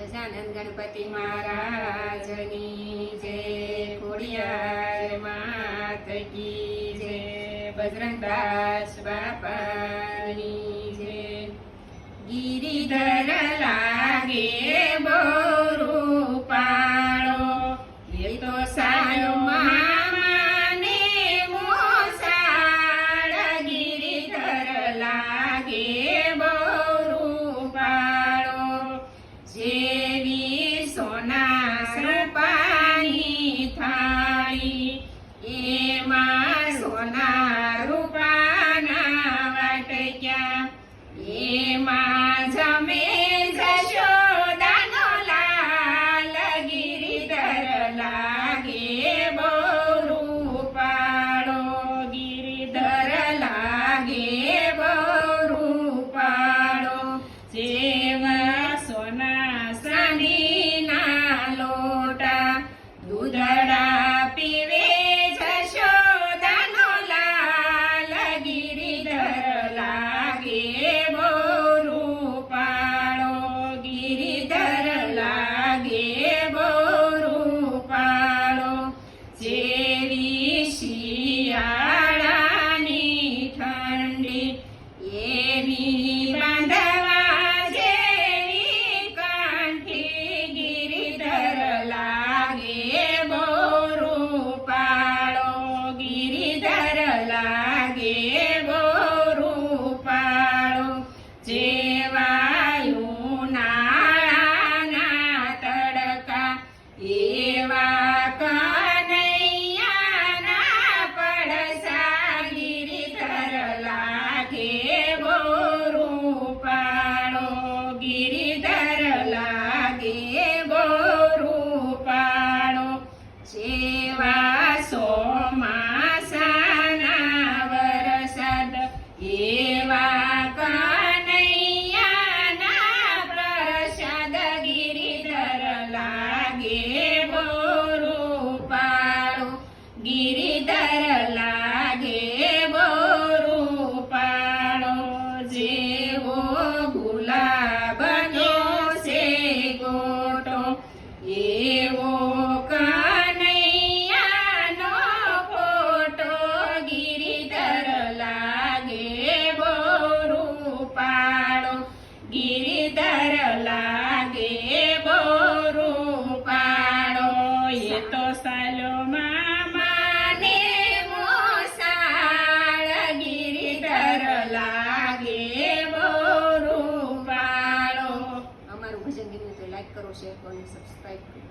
ગજાનંદ ગણપતિ મહારાજની જય ખોડિયાર માત કી જય બજરંગદાસ બાપાની જય ગિરિધર લાગે એમાં સોના રૂપાના વાટક્યા. એમાં બોરું પાડો ગિરિધર લાગે બોરું પાડો જેવી શિયાળાની ઠંડી, એવી બાંધવા જેવી કાંઠી ગિરિધર લાગે બોરું પાડો ગિરિધર લાગે લાગે બોરું પાડો ગિરિધર લાગે બોરું પાડો જેવા સોમાસાના વરસાદ, એવા કનૈયાના પ્રસાદ ગિરિધર લાગે બોરું પાડો ગિરિધર તો સાલો મામાને મોસાળ ગિરિધર લાગે બોરું પાળો. અમારું ભજન ગીત લાઈક કરો શેર કરો સબસ્ક્રાઈબ કરો.